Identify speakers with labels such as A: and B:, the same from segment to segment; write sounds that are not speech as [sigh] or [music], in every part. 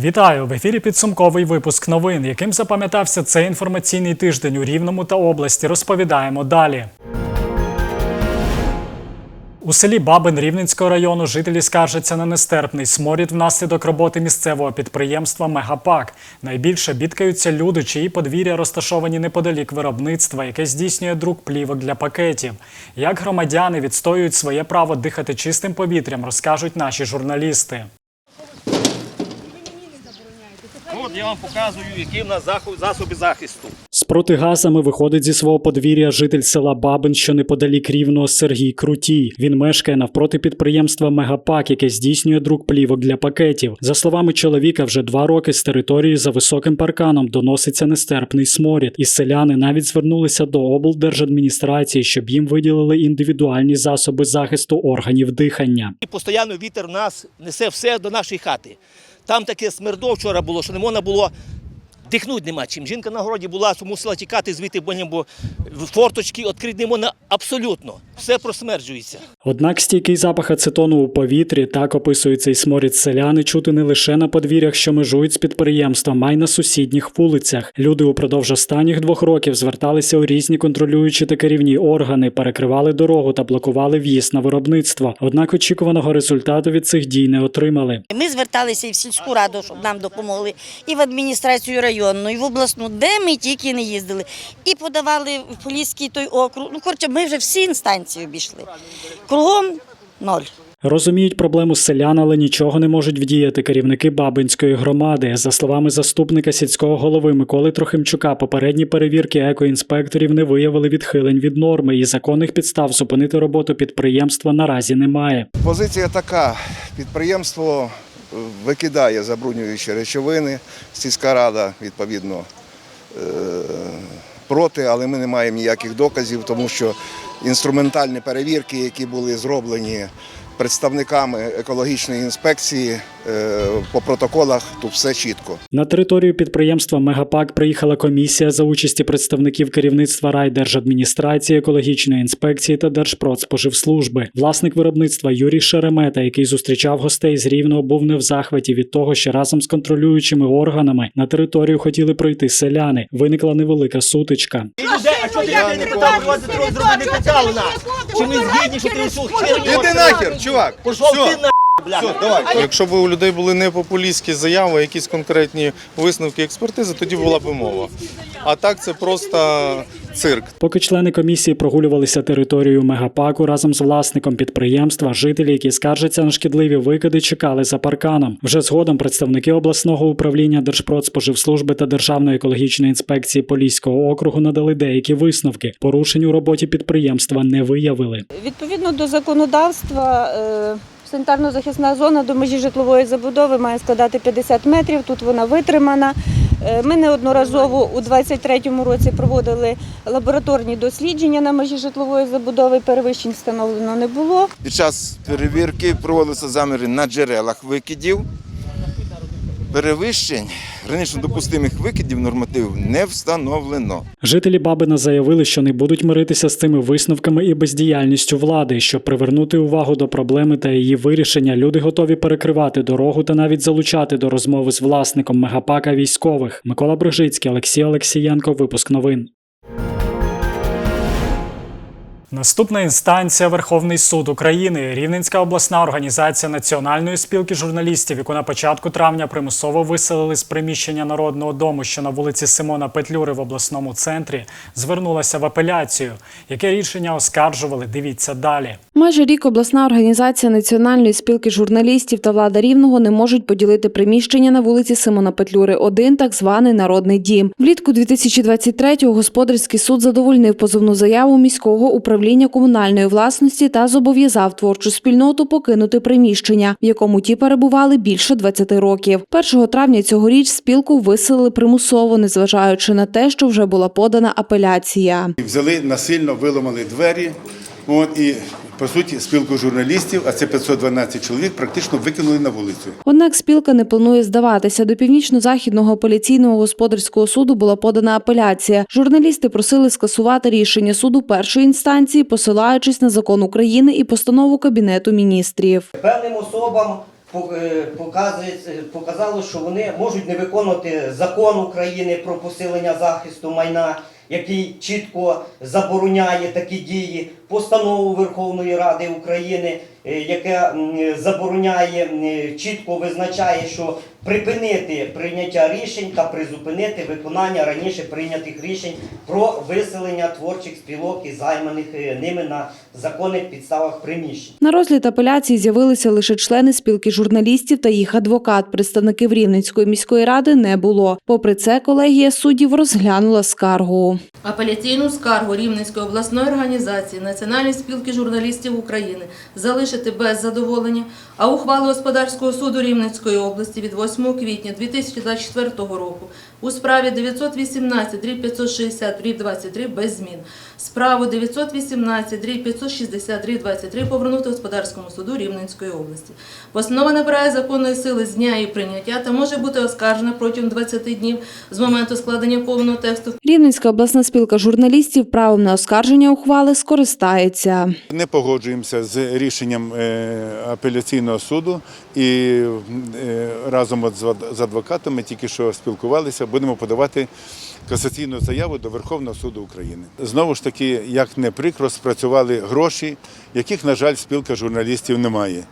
A: Вітаю в ефірі. Підсумковий випуск новин, яким запам'ятався цей інформаційний тиждень у Рівному та області. Розповідаємо далі. У селі Бабин Рівненського району жителі скаржаться на нестерпний сморід внаслідок роботи місцевого підприємства Мегапак. Найбільше бідкаються люди, чиї подвір'я розташовані неподалік виробництва, яке здійснює друк плівок для пакетів. Як громадяни відстоюють своє право дихати чистим повітрям, розкажуть наші журналісти.
B: От я вам показую, які в нас засоби захисту.
A: З протигазами виходить зі свого подвір'я житель села Бабин, що неподалік рівного Сергій Крутій. Він мешкає навпроти підприємства Мегапак, яке здійснює друк плівок для пакетів. За словами чоловіка, вже два роки з території за високим парканом доноситься нестерпний сморід, і селяни навіть звернулися до облдержадміністрації, щоб їм виділили індивідуальні засоби захисту органів дихання.
B: І постійно вітер нас несе все до нашої хати. Там таке смердо вчора було, що не можна було дихнути нема чим. Жінка на городі була, мусила тікати звідти, бо, форточки відкрити не можна абсолютно. Все просмерджується.
A: Однак стійкий запах ацетону у повітрі так описує цей сморід селяни чути не лише на подвір'ях, що межують з підприємством, а й на сусідніх вулицях. Люди упродовж останніх двох років зверталися у різні контролюючі та керівні органи, перекривали дорогу та блокували в'їзд на виробництво. Однак очікуваного результату від цих дій не отримали.
C: Ми зверталися і в сільську раду, щоб нам допомогли, і в адміністрацію районну, і в обласну, де ми тільки не їздили. І подавали в Поліський той округ. Ну, коротше, ми вже всі інстанції обійшли. Кругом ноль.
A: Розуміють проблему селян, але нічого не можуть вдіяти керівники Бабинської громади. За словами заступника сільського голови Миколи Трохимчука, попередні перевірки екоінспекторів не виявили відхилень від норми і законних підстав зупинити роботу підприємства наразі немає.
D: Позиція така: підприємство викидає забруднюючі речовини, сільська рада відповідно е, проти, але ми не маємо ніяких доказів, тому що інструментальні перевірки, які були зроблені представниками екологічної інспекції е, по протоколах, тут все чітко.
A: На територію підприємства Мегапак приїхала комісія за участі представників керівництва райдержадміністрації, екологічної інспекції та Держпродспоживслужби. Власник виробництва Юрій Шеремета, який зустрічав гостей з Рівного, був не в захваті від того, що разом з контролюючими органами на територію хотіли пройти селяни. Виникла невелика сутичка.
B: А що ти не питав, вас друг друга не питали нас? Чи ми згідні, що ти йшов
D: Іди нахер, чувак!
B: Пошел все. ты на бля.
D: Давай.
E: Якщо б у людей були не популістські заяви, якісь конкретні висновки експертизи, тоді була б мова. А так це просто цирк.
A: Поки члени комісії прогулювалися територією мегапаку разом з власником підприємства, жителі, які скаржаться на шкідливі викиди, чекали за парканом. Вже згодом представники обласного управління Держпродспоживслужби та Державної екологічної інспекції Поліського округу надали деякі висновки. Порушень у роботі підприємства не виявили.
F: Відповідно до законодавства, е, санітарно-захисна зона до межі житлової забудови має складати 50 метрів. Тут вона витримана. Е, Ми неодноразово у 2023 році проводили лабораторні дослідження на межі житлової забудови. Перевищень встановлено не було.
G: Під час перевірки проводилися заміри на джерелах викидів. Перевищень гранично допустимих викидів нормативів не встановлено.
A: Жителі Бабина заявили, що не будуть миритися з цими висновками і бездіяльністю влади. Щоб привернути увагу до проблеми та її вирішення, люди готові перекривати дорогу та навіть залучати до розмови з власником мегапака військових. Микола Брижицький, Олексій Олексієнко. Випуск новин. Наступна інстанція Верховний суд України, Рівненська обласна організація Національної спілки журналістів, яку на початку травня примусово виселили з приміщення народного дому, що на вулиці Симона Петлюри в обласному центрі, звернулася в апеляцію. Яке рішення оскаржували? Дивіться далі.
H: Майже рік обласна організація Національної спілки журналістів та влада рівного не можуть поділити приміщення на вулиці Симона Петлюри, 1 так званий народний дім. Влітку 2023-го господарський суд задовольнив позовну заяву міського управління комунальної власності та зобов'язав творчу спільноту покинути приміщення, в якому ті перебували більше 20 років. 1 травня цьогоріч спілку виселили примусово, незважаючи на те, що вже була подана апеляція.
I: Взяли насильно, виламали двері. От, і, по суті, спілку журналістів, а це 512 чоловік, практично викинули на вулицю.
H: Однак спілка не планує здаватися. До північно-західного апеляційного господарського суду була подана апеляція. Журналісти просили скасувати рішення суду першої інстанції, посилаючись на закон України і постанову Кабінету міністрів.
J: певним особам е, показало, що вони можуть не виконувати закон України про посилення захисту майна, який чітко забороняє такі дії, постанову Верховної Ради України, е, яке м, забороняє, чітко визначає, що припинити прийняття рішень та призупинити виконання раніше прийнятих рішень про виселення творчих спілок і займаних е, ними на законних підставах приміщень.
H: На розгляд апеляції з'явилися лише члени спілки журналістів та їх адвокат. Представників Рівненської міської ради не було. Попри це, колегія суддів розглянула скаргу.
K: Апеляційну скаргу Рівненської обласної організації Національної спілки журналістів України залишити без задоволення, а ухвали господарського суду Рівненської області від 8 квітня 2024 року у справі 918 560 23 без змін. Справу 918 560 23 повернути господарському суду Рівненської області. Постанова набирає законної сили з дня її прийняття та може бути оскаржена протягом 20 днів з моменту складення повного тексту
H: Рівненська обласна спілка журналістів правом на оскарження ухвали скористається.
I: Не погоджуємося з рішенням е, апеляційного суду і е, разом з адвокатами тільки що спілкувалися, будемо подавати касаційну заяву до Верховного суду України. Знову ж таки, як не прикро, спрацювали гроші, яких, на жаль, спілка журналістів немає.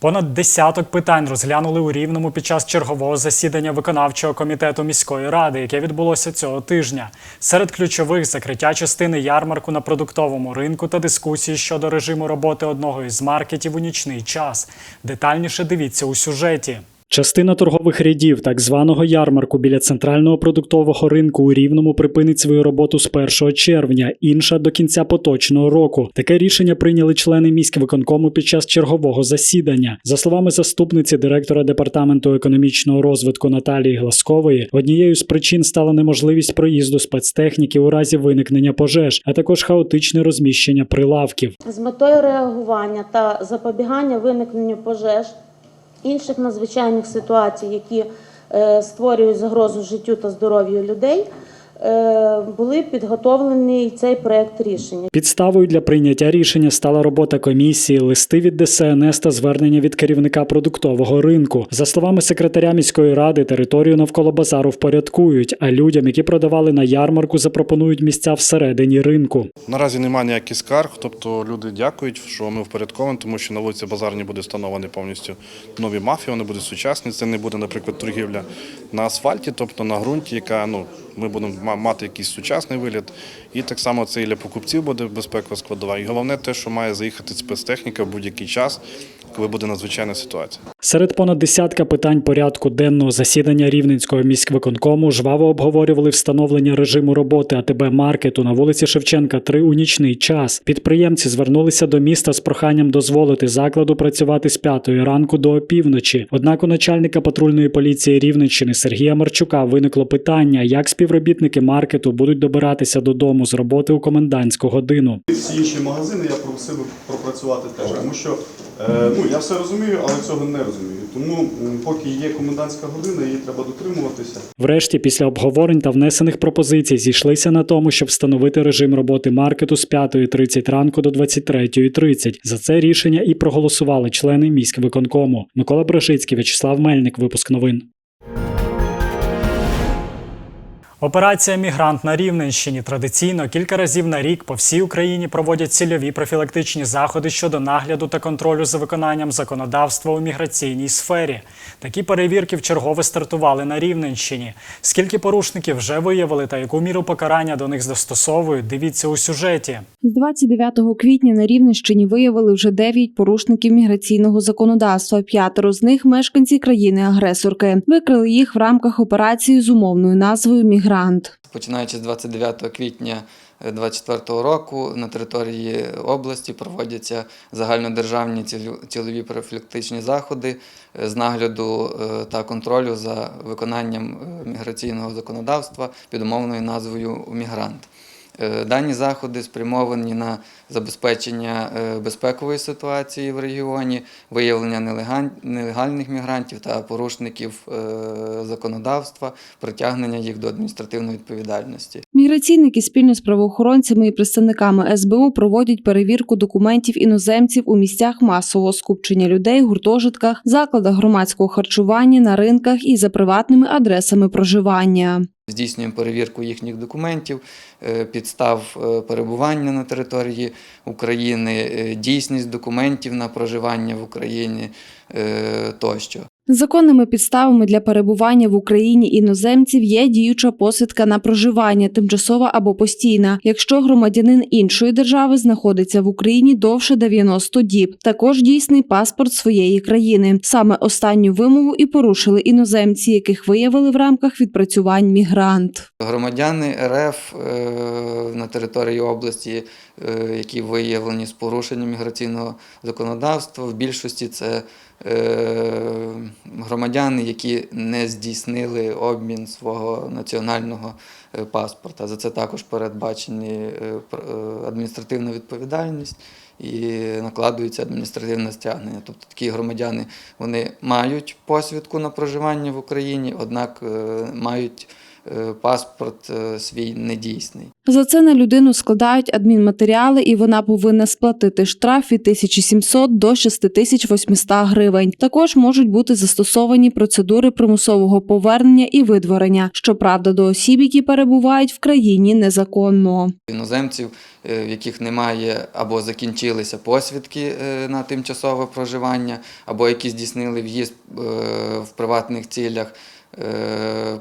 A: Понад десяток питань розглянули у Рівному під час чергового засідання виконавчого комітету міської ради, яке відбулося цього тижня. Серед ключових закриття частини ярмарку на продуктовому ринку та дискусії щодо режиму роботи одного із маркетів у нічний час. Детальніше дивіться у сюжеті. Частина торгових рядів так званого ярмарку біля центрального продуктового ринку у Рівному припинить свою роботу з 1 червня, інша до кінця поточного року. Таке рішення прийняли члени міськвиконкому під час чергового засідання. За словами заступниці директора департаменту економічного розвитку Наталії Гласкової, однією з причин стала неможливість проїзду спецтехніки у разі виникнення пожеж, а також хаотичне розміщення прилавків.
L: з метою реагування та запобігання виникненню пожеж, інших надзвичайних ситуацій, які е, створюють загрозу життю та здоров'ю людей, були підготовлений цей проект рішення.
A: Підставою для прийняття рішення стала робота комісії, листи від ДСНС та звернення від керівника продуктового ринку. За словами секретаря міської ради, територію навколо базару впорядкують, а людям, які продавали на ярмарку, запропонують місця всередині ринку.
M: Наразі немає ніяких скарг, тобто люди дякують, що ми впорядковані, тому що на вулиці Базарні буде встановлені повністю нові мафії, вони будуть сучасні. Це не буде, наприклад, торгівля на асфальті, тобто на ґрунті, яка ну ми будемо мати якийсь сучасний вигляд. І так само це і для покупців буде безпекова складова. І головне те, що має заїхати спецтехніка в будь-який час, коли буде надзвичайна ситуація.
A: Серед понад десятка питань порядку денного засідання Рівненського міськвиконкому жваво обговорювали встановлення режиму роботи АТБ маркету на вулиці Шевченка 3 у нічний час. Підприємці звернулися до міста з проханням дозволити закладу працювати з 5 ранку до опівночі. Однак у начальника патрульної поліції Рівненщини Сергія Марчука виникло питання, як співробітники маркету будуть добиратися додому з роботи у комендантську годину.
N: Всі інші магазини я просив би пропрацювати теж, тому що ну я все розумію, але цього не розумію. Тому поки є комендантська година, її треба дотримуватися.
A: Врешті, після обговорень та внесених пропозицій, зійшлися на тому, щоб встановити режим роботи маркету з 5.30 ранку до 23.30. За це рішення і проголосували члени міськвиконкому. Микола Брежицький, В'ячеслав Мельник. Випуск новин. Операція Мігрант на Рівненщині традиційно кілька разів на рік по всій Україні проводять цільові профілактичні заходи щодо нагляду та контролю за виконанням законодавства у міграційній сфері. Такі перевірки вчергове стартували на Рівненщині. Скільки порушників вже виявили та яку міру покарання до них застосовують, дивіться у сюжеті.
H: З 29 квітня на Рівненщині виявили вже 9 порушників міграційного законодавства. П'ятеро з них мешканці країни-агресорки. Викрили їх в рамках операції з умовною назвою Мігрант.
O: Починаючи з 29 квітня 2024 року на території області проводяться загальнодержавні цілові профілактичні заходи е, з нагляду е, та контролю за виконанням е, міграційного законодавства під умовною назвою Мігрант. Е, Дані заходи спрямовані на забезпечення е, безпекової ситуації в регіоні, виявлення нелегальних мігрантів та порушників е, законодавства, притягнення їх до адміністративної відповідальності.
H: Міграційники спільно з правоохоронцями і представниками СБУ проводять перевірку документів іноземців у місцях масового скупчення людей, гуртожитках, закладах громадського харчування, на ринках і за приватними адресами проживання.
O: Здійснюємо перевірку їхніх документів, е, підстав е, перебування на території України, е, дійсність документів на проживання в Україні тощо.
H: Законними підставами для перебування в Україні іноземців є діюча посвідка на проживання, тимчасова або постійна, якщо громадянин іншої держави знаходиться в Україні довше 90 діб. Також дійсний паспорт своєї країни. Саме останню вимогу і порушили іноземці, яких виявили в рамках відпрацювань мігрант.
O: Громадяни РФ е, на території області, е, які виявлені з порушенням міграційного законодавства, в більшості це е, громадяни, які не здійснили обмін свого національного е, паспорта. За це також передбачені е, адміністративна відповідальність. І накладується адміністративне стягнення. Тобто такі громадяни вони мають посвідку на проживання в Україні, однак мають паспорт е, свій недійсний.
H: За це на людину складають адмінматеріали, і вона повинна сплатити штраф від 1700 до 6800 гривень. Також можуть бути застосовані процедури примусового повернення і видворення, щоправда, до осіб, які перебувають в країні незаконно.
O: Іноземців, е, в яких немає або закінчилися посвідки е, на тимчасове проживання, або які здійснили в'їзд е, в приватних цілях е,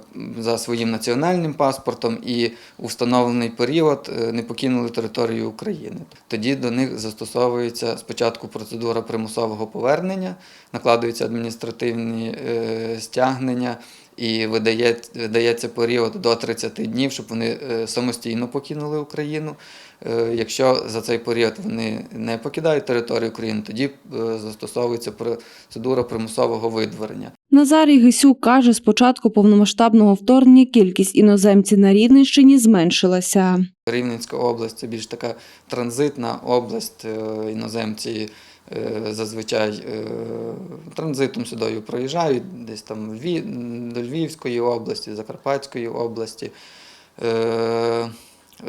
O: за своїм національним паспортом і у встановлений період е, не покинули територію України. Тоді до них застосовується спочатку процедура примусового повернення, накладуються адміністративні е, стягнення. І видає, видається період до 30 днів, щоб вони е, самостійно покинули Україну. Е, Якщо за цей період вони не покидають територію України, тоді е, застосовується процедура примусового видворення.
H: Назарій Гисюк каже, з початку повномасштабного вторгнення кількість іноземців на Рівненщині зменшилася.
O: Рівненська область це більш така транзитна область. Іноземці зазвичай е, транзитом сюди проїжджають, десь там до Львівської області, Закарпатської області.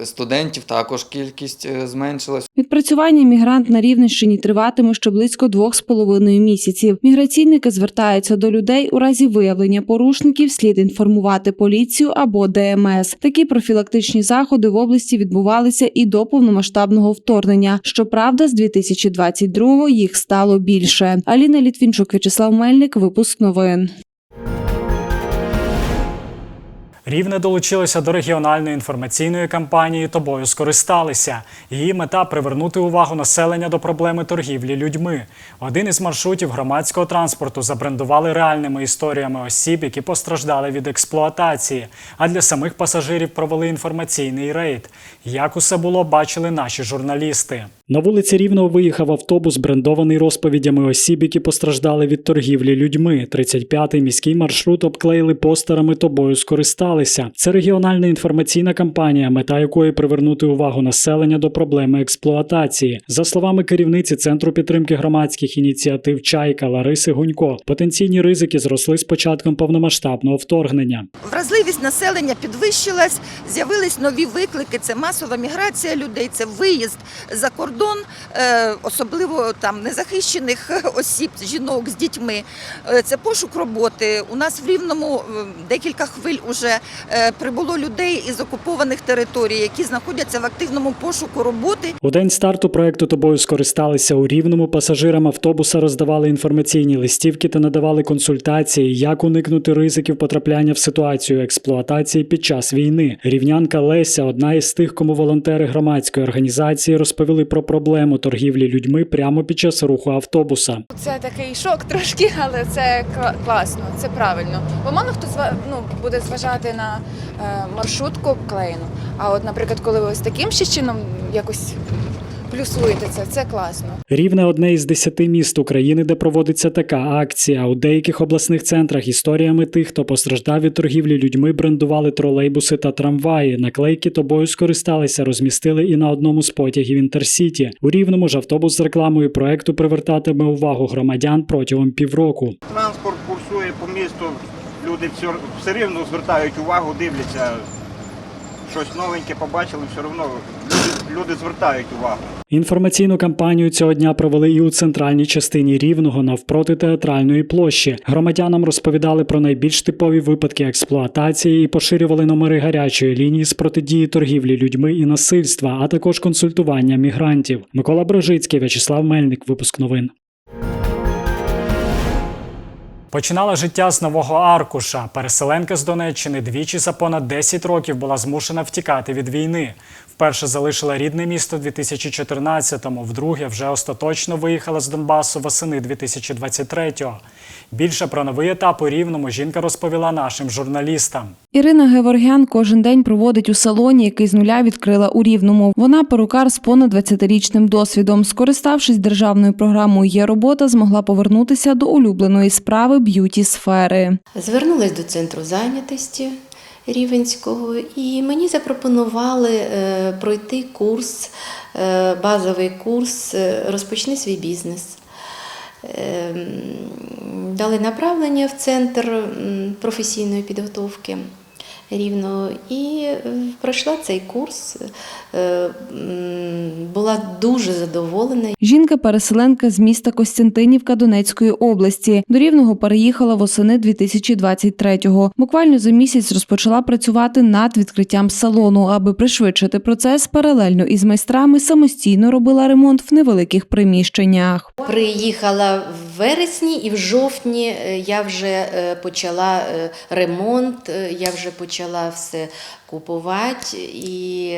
O: Студентів також кількість е, зменшилась.
H: Відпрацювання мігрант на Рівненщині триватиме ще близько двох з половиною місяців. Міграційники звертаються до людей у разі виявлення порушників. Слід інформувати поліцію або ДМС. Такі профілактичні заходи в області відбувалися і до повномасштабного вторгнення. Щоправда, з 2022-го їх стало більше. Аліна Літвінчук, В'ячеслав Мельник, випуск новин.
A: Рівне долучилося до регіональної інформаційної кампанії Тобою скористалися. Її мета привернути увагу населення до проблеми торгівлі людьми. Один із маршрутів громадського транспорту забрендували реальними історіями осіб, які постраждали від експлуатації. А для самих пасажирів провели інформаційний рейд. Як усе було, бачили наші журналісти. На вулиці Рівного виїхав автобус, брендований розповідями осіб, які постраждали від торгівлі людьми. 35-й міський маршрут обклеїли постерами тобою скористалися. Це регіональна інформаційна кампанія, мета якої привернути увагу населення до проблеми експлуатації. За словами керівниці Центру підтримки громадських ініціатив Чайка Лариси Гунько, потенційні ризики зросли з початком повномасштабного вторгнення.
P: Вразливість населення підвищилась, з'явились нові виклики. Це масова міграція людей, це виїзд за кордон, е, особливо там незахищених [laughs] осіб, жінок з дітьми. Е, Це пошук роботи. У нас в Рівному е, декілька хвиль уже прибуло людей із окупованих територій, які знаходяться в активному пошуку роботи.
A: У день старту проекту тобою скористалися у рівному. Пасажирам автобуса роздавали інформаційні листівки та надавали консультації, як уникнути ризиків потрапляння в ситуацію експлуатації під час війни. Рівнянка Леся, одна із тих, кому волонтери громадської організації розповіли про проблему торгівлі людьми прямо під час руху автобуса.
Q: Це такий шок трошки, але це кла- класно, це правильно. Бо мало хто ну, буде зважати на е, маршрутку обклеєну. А от, наприклад, коли ось таким ще чином якось плюсуєте це, це класно.
A: Рівне одне із десяти міст України, де проводиться така акція. У деяких обласних центрах історіями тих, хто постраждав від торгівлі людьми, брендували тролейбуси та трамваї. Наклейки тобою скористалися, розмістили і на одному з потягів Інтерсіті. У рівному ж автобус з рекламою проекту привертатиме увагу громадян протягом півроку.
R: Транспорт курсує по місту, люди все, все рівно звертають увагу, дивляться, щось новеньке побачили, все одно люди, звертають увагу.
A: Інформаційну кампанію цього дня провели і у центральній частині Рівного навпроти театральної площі. Громадянам розповідали про найбільш типові випадки експлуатації і поширювали номери гарячої лінії з протидії торгівлі людьми і насильства, а також консультування мігрантів. Микола Брожицький, В'ячеслав Мельник. Випуск новин. Починала життя з нового аркуша. Переселенка з Донеччини двічі за понад 10 років була змушена втікати від війни. Вперше залишила рідне місто 2014-му, вдруге вже остаточно виїхала з Донбасу восени 2023-го. Більше про новий етап у Рівному жінка розповіла нашим журналістам.
H: Ірина Геворгян кожен день проводить у салоні, який з нуля відкрила у Рівному. Вона перукар з понад 20-річним досвідом. Скориставшись державною програмою «Є робота», змогла повернутися до улюбленої справи б'юті сфери.
S: Звернулась до центру зайнятості Рівенського, і мені запропонували е, пройти курс, е, базовий курс е, Розпочни свій бізнес. Е, Дали направлення в центр професійної підготовки Рівного і е, пройшла цей курс. Е, Була дуже задоволена.
H: Жінка-переселенка з міста Костянтинівка Донецької області. До Рівного переїхала восени 2023-го. Буквально за місяць розпочала працювати над відкриттям салону, аби пришвидшити процес паралельно із майстрами самостійно робила ремонт в невеликих приміщеннях.
S: Приїхала в вересні і в жовтні е, я вже почала ремонт, я вже почала все купувати і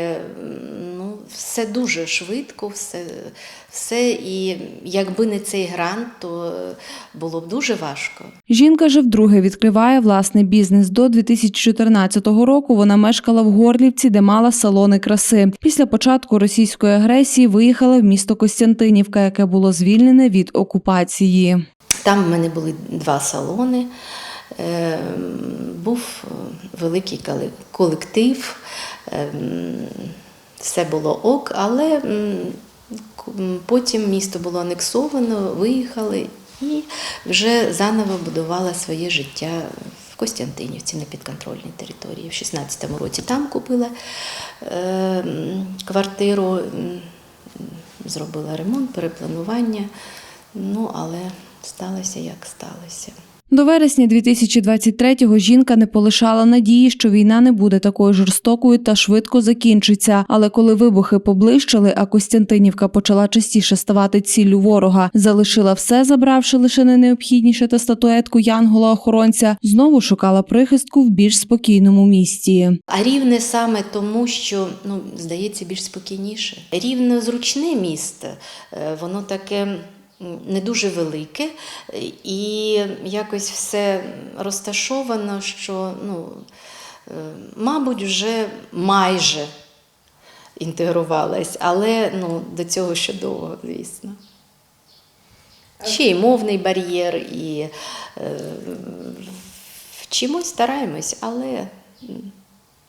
S: ну, все дуже швидко, все, все. І якби не цей грант, то було б дуже важко.
H: Жінка же вдруге відкриває власний бізнес. До 2014 року вона мешкала в Горлівці, де мала салони краси. Після початку російської агресії виїхала в місто Костянтинівка, яке було звільнене від окупації.
S: Там в мене були два салони, був е, великий колектив, е, все було ок, але потім місто було анексовано, виїхали і вже заново будувала своє життя в Костянтинівці на підконтрольній території. В 16-му році там купила е, квартиру, зробила ремонт, перепланування. Ну, але сталося як сталося.
H: До вересня 2023-го жінка не полишала надії, що війна не буде такою жорстокою та швидко закінчиться. Але коли вибухи поближчали, а Костянтинівка почала частіше ставати ціллю ворога, залишила все, забравши лише не необхідніше та статуетку Янгола-охоронця, знову шукала прихистку в більш спокійному місті.
S: А рівне саме тому, що ну, здається більш спокійніше. Рівне зручне місто, е, воно таке. Не дуже велике, і якось все розташовано, що, ну, е, мабуть, вже майже інтегрувалась, але ну, до цього ще довго, звісно. Ще й мовний бар'єр, і е, вчимось, стараємось, але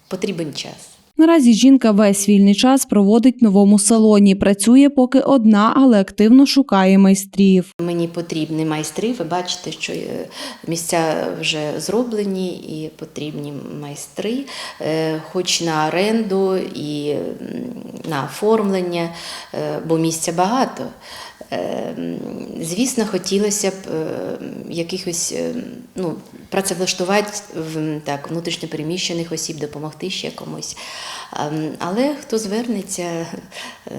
S: потрібен час.
H: Наразі жінка весь вільний час проводить в новому салоні. Працює поки одна, але активно шукає майстрів.
S: Мені потрібні майстри. Ви бачите, що е, місця вже зроблені і потрібні майстри, е, хоч на оренду і на оформлення, е, бо місця багато. Е, м, Звісно, хотілося б е, якихось е, ну, працевлаштувати в- так, внутрішньопереміщених осіб, допомогти ще комусь. Але хто звернеться, е,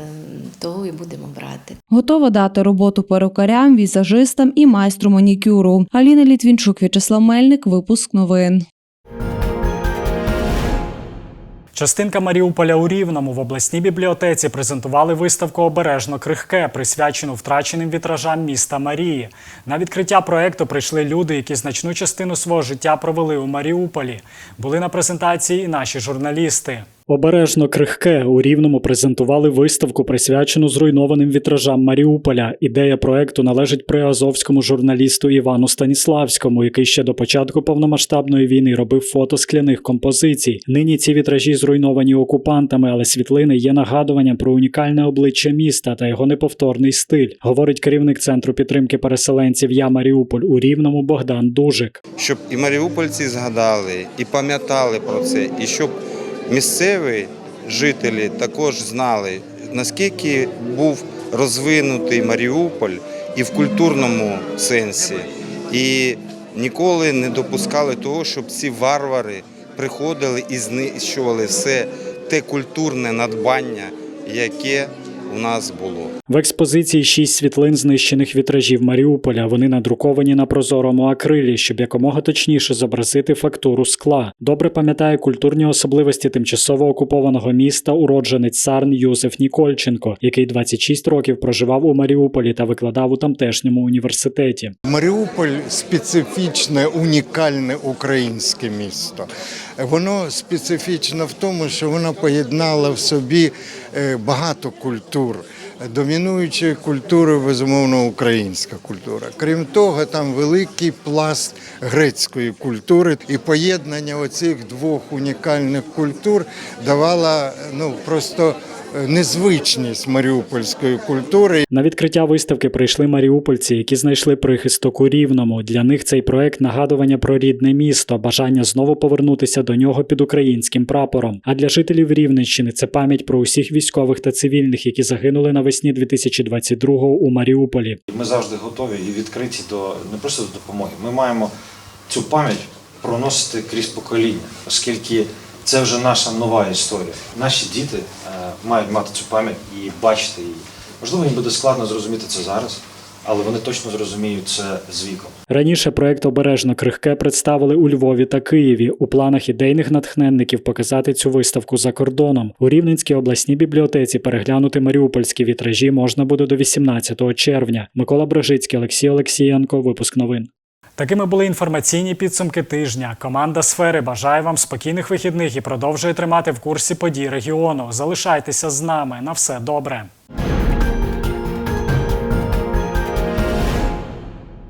S: того і будемо брати.
H: Готова дати роботу перукарям, візажистам і майстру манікюру. Аліна Літвінчук, В'ячеслав Мельник. Випуск новин.
A: Частинка Маріуполя у Рівному в обласній бібліотеці презентували виставку Обережно крихке, присвячену втраченим вітражам міста Марії. На відкриття проекту прийшли люди, які значну частину свого життя провели у Маріуполі. Були на презентації і наші журналісти. Обережно крихке у Рівному презентували виставку, присвячену зруйнованим вітражам Маріуполя. Ідея проекту належить приазовському журналісту Івану Станіславському, який ще до початку повномасштабної війни робив фото скляних композицій. Нині ці вітражі зруйновані окупантами, але світлини є нагадуванням про унікальне обличчя міста та його неповторний стиль, говорить керівник центру підтримки переселенців Я Маріуполь у Рівному Богдан Дужик.
T: щоб і маріупольці згадали, і пам'ятали про це, і щоб місцеві жителі також знали, наскільки був розвинутий Маріуполь і в культурному сенсі. І ніколи не допускали того, щоб ці варвари приходили і знищували все те культурне надбання, яке у нас було.
A: В експозиції шість світлин знищених вітражів Маріуполя. Вони надруковані на прозорому акрилі, щоб якомога точніше зобразити фактуру скла. Добре пам'ятає культурні особливості тимчасово окупованого міста уродженець Сарн Юзеф Нікольченко, який 26 років проживав у Маріуполі та викладав у тамтешньому університеті.
U: Маріуполь специфічне, унікальне українське місто. Воно специфічно в тому, що воно поєднало в собі е, багато культур. Домінуючою культурою, безумовно, українська культура. Крім того, там великий пласт грецької культури, і поєднання оцих двох унікальних культур давало ну просто незвичність маріупольської культури.
A: На відкриття виставки прийшли маріупольці, які знайшли прихисток у Рівному. Для них цей проект нагадування про рідне місто, бажання знову повернутися до нього під українським прапором. А для жителів Рівненщини це пам'ять про усіх військових та цивільних, які загинули навесні 2022-го у Маріуполі.
V: Ми завжди готові і відкриті до не просто до допомоги. Ми маємо цю пам'ять проносити крізь покоління, оскільки це вже наша нова історія. Наші діти мають мати цю пам'ять і бачити її. Можливо, їм буде складно зрозуміти це зараз, але вони точно зрозуміють це з віком.
A: Раніше проект обережно крихке представили у Львові та Києві. У планах ідейних натхненників показати цю виставку за кордоном. У Рівненській обласній бібліотеці переглянути маріупольські вітражі можна буде до 18 червня. Микола Брожицький, Олексій Олексієнко. Випуск новин. Такими були інформаційні підсумки тижня. Команда сфери бажає вам спокійних вихідних і продовжує тримати в курсі подій регіону. Залишайтеся з нами. На все добре.